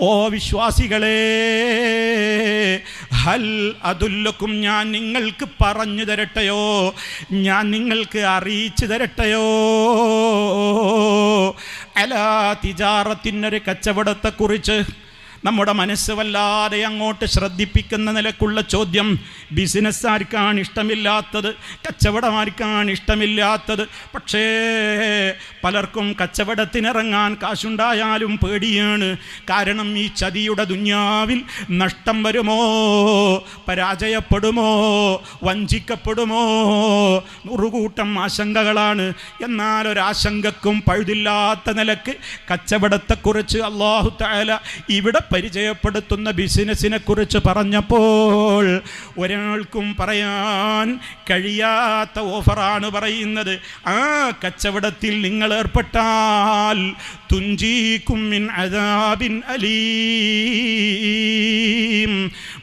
ഓ വിശ്വാസികളെ ഹൽ അതുല്ലക്കും ഞാൻ നിങ്ങൾക്ക് പറഞ്ഞു തരട്ടെയോ? ഞാൻ നിങ്ങൾക്ക് അറിയിച്ചു തരട്ടെയോ? അലാ തിജാറത്തിനൊരു കച്ചവടത്തെക്കുറിച്ച് നമ്മുടെ മനസ്സ് വല്ലാതെ അങ്ങോട്ട് ശ്രദ്ധിപ്പിക്കുന്ന നിലക്കുള്ള ചോദ്യം. ബിസിനസ് ആർക്കാണ് ഇഷ്ടമില്ലാത്തത്? കച്ചവടം ആർക്കാണ് ഇഷ്ടമില്ലാത്തത്? പക്ഷേ പലർക്കും കച്ചവടത്തിനിറങ്ങാൻ കാശുണ്ടായാലും പേടിയാണ്. കാരണം ഈ ചതിയുടെ ദുന്യാവിൽ നഷ്ടം വരുമോ? പരാജയപ്പെടുമോ? വഞ്ചിക്കപ്പെടുമോ? നൂറുകൂട്ടം ആശങ്കകളാണ്. എന്നാൽ ഒരാശങ്കക്കും പഴുതില്ലാത്ത നിലയ്ക്ക് കച്ചവടത്തെക്കുറിച്ച് അള്ളാഹു താല ഇവിടെ പരിചയപ്പെടുത്തുന്ന ബിസിനസ്സിനെ കുറിച്ച് പറഞ്ഞപ്പോൾ ഒരാൾക്കും പറയാൻ കഴിയാത്ത ഓഫറാണ് പറയുന്നത്. ആ കച്ചവടത്തിൽ നിങ്ങൾ ഏർപ്പെട്ടാൽ തുഞ്ചീക്കും അലീം.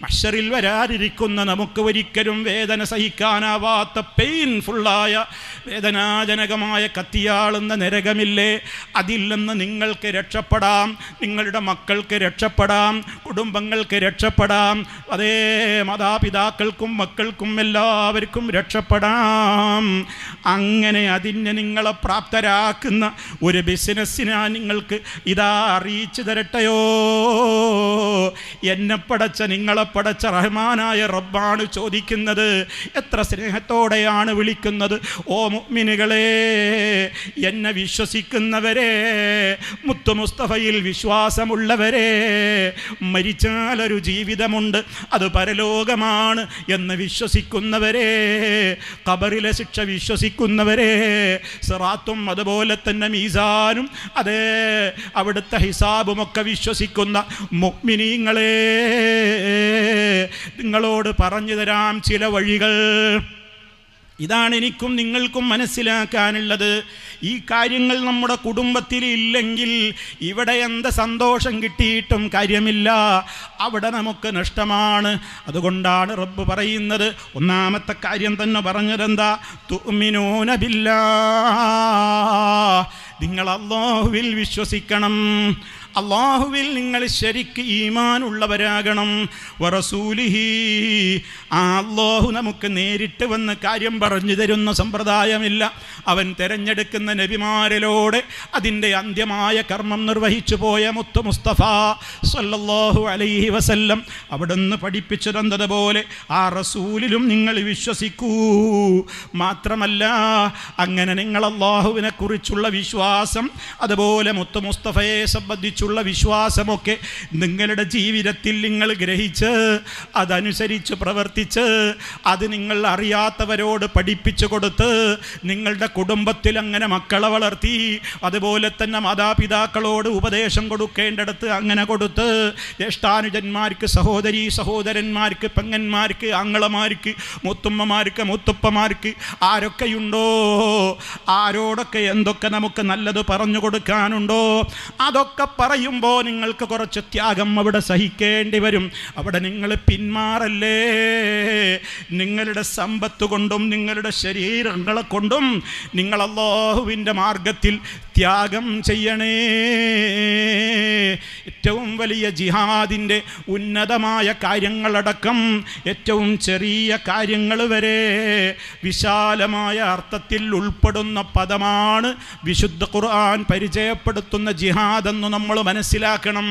മഷറിൽ വരാതിരിക്കുന്ന നമുക്ക് ഒരിക്കലും വേദന സഹിക്കാനാവാത്ത പെയിൻഫുള്ളായ വേദനാജനകമായ കത്തിയാളുന്ന നരകമില്ലേ? അതിൽ നിന്ന് നിങ്ങൾക്ക് രക്ഷപ്പെടാം നിങ്ങളുടെ മക്കൾക്ക് രക്ഷപ്പെടാം കുടുംബങ്ങൾക്ക് രക്ഷപ്പെടാം അതേ മാതാപിതാക്കൾക്കും മക്കൾക്കും എല്ലാവർക്കും രക്ഷപ്പെടാം. അങ്ങനെ അതിനെ നിങ്ങളെ പ്രാപ്തരാക്കുന്ന ഒരു ബിസിനസ്സിനാ നിങ്ങൾക്ക് ഇതാ അറിയിച്ചു തരട്ടെയോ? എന്നെ പടച്ച നിങ്ങളെ പടച്ച റഹ്മാനായ റബ്ബാണ് ചോദിക്കുന്നത്. എത്ര സ്നേഹത്തോടെയാണ് വിളിക്കുന്നത്. ഓ മുഅ്മിനുകളെ എന്നെ വിശ്വസിക്കുന്നവരെ മുത്തു മുസ്തഫയിൽ വിശ്വാസമുള്ളവരെ മരിച്ചാലൊരു ജീവിതമുണ്ട് അത് പരലോകമാണ് എന്ന് വിശ്വസിക്കുന്നവരെ കബറിലെ ശിക്ഷ വിശ്വസിക്കുന്നവരെ സിറാത്തും അതുപോലെ തന്നെ മീസാനും അതേ അവിടുത്തെ ഹിസാബുമൊക്കെ വിശ്വസിക്കുന്ന മുഗ്മിനീങ്ങളെ നിങ്ങളോട് പറഞ്ഞു തരാം ചില വഴികൾ. ഇതാണ് എനിക്കും നിങ്ങൾക്കും മനസ്സിലാക്കാനുള്ളത്. ഈ കാര്യങ്ങൾ നമ്മുടെ കുടുംബത്തിൽ ഇല്ലെങ്കിൽ ഇവിടെ എന്ത് സന്തോഷം കിട്ടിയിട്ടും കാര്യമില്ല. അവിടെ നമുക്ക് നഷ്ടമാണ്. അതുകൊണ്ടാണ് റബ്ബ് പറയുന്നത്. ഒന്നാമത്തെ കാര്യം തന്നെ പറഞ്ഞതെന്താ? തുമിനൂനബില്ല നിങ്ങൾ അള്ളാഹുവിൽ വിശ്വസിക്കണം. അള്ളാഹുവിൽ നിങ്ങൾ ശരിക്ക് ഈമാനുള്ളവരാകണം. വറസൂലിഹി ആ അള്ളാഹു നമുക്ക് നേരിട്ട് വന്ന് കാര്യം പറഞ്ഞു തരുന്ന സമ്പ്രദായമില്ല. അവൻ തിരഞ്ഞെടുക്കുന്ന നബിമാരിലൂടെ അതിന്റെ അന്ത്യമായ കർമ്മം നിർവഹിച്ചു പോയ മുത്തു മുസ്തഫ സല്ലല്ലാഹു അലൈഹി വസല്ലം അവിടുന്ന് പഠിപ്പിച്ചു തന്നതുപോലെ ആ റസൂലിലും നിങ്ങൾ വിശ്വസിക്കൂ. മാത്രമല്ല അങ്ങനെ നിങ്ങൾ അള്ളാഹുവിനെ കുറിച്ചുള്ള വിശ്വാസം അതുപോലെ മുത്തു മുസ്തഫയെ സംബന്ധിച്ചുള്ള വിശ്വാസമൊക്കെ നിങ്ങളുടെ ജീവിതത്തിൽ നിങ്ങൾ ഗ്രഹിച്ച് അതനുസരിച്ച് പ്രവർത്തിച്ച് അത് നിങ്ങൾ അറിയാത്തവരോട് പഠിപ്പിച്ചു കൊടുത്ത് നിങ്ങളുടെ കുടുംബത്തിൽ അങ്ങനെ മക്കളെ വളർത്തി അതുപോലെ തന്നെ മാതാപിതാക്കളോട് ഉപദേശം കൊടുക്കേണ്ടടുത്ത് അങ്ങനെ കൊടുത്ത് ജ്യേഷ്ഠാനുജന്മാർക്ക് സഹോദരി സഹോദരന്മാർക്ക് പെങ്ങന്മാർക്ക് ആങ്ങളമാർക്ക് മുത്തുമ്മമാർക്ക് മുത്തുപ്പമാർക്ക് ആരൊക്കെയുണ്ടോ ആരോടൊക്കെ എന്തൊക്കെ നമുക്ക് നല്ലത് പറഞ്ഞു കൊടുക്കാനുണ്ടോ അതൊക്കെ പറയുമ്പോൾ നിങ്ങൾക്ക് കുറച്ച് ത്യാഗം അവിടെ സഹിക്കേണ്ടി വരും. അവിടെ നിങ്ങൾ പിന്മാറല്ലേ? നിങ്ങളുടെ സമ്പത്ത് കൊണ്ടും നിങ്ങളുടെ ശരീരങ്ങളെ കൊണ്ടും നിങ്ങൾ അള്ളാഹുവിന്റെ മാർഗത്തിൽ ത്യാഗം ചെയ്യണേ. ഏറ്റവും വലിയ ജിഹാദിന്റെ ഉന്നതമായ കാര്യങ്ങളടക്കം ഏറ്റവും ചെറിയ കാര്യങ്ങൾ വരെ വിശാലമായ അർത്ഥത്തിൽ ഉൾപ്പെടുന്ന പദമാണ് വിശുദ്ധ ഖുർആൻ പരിചയപ്പെടുത്തുന്ന ജിഹാദെന്ന് നമ്മൾ മനസ്സിലാക്കണം.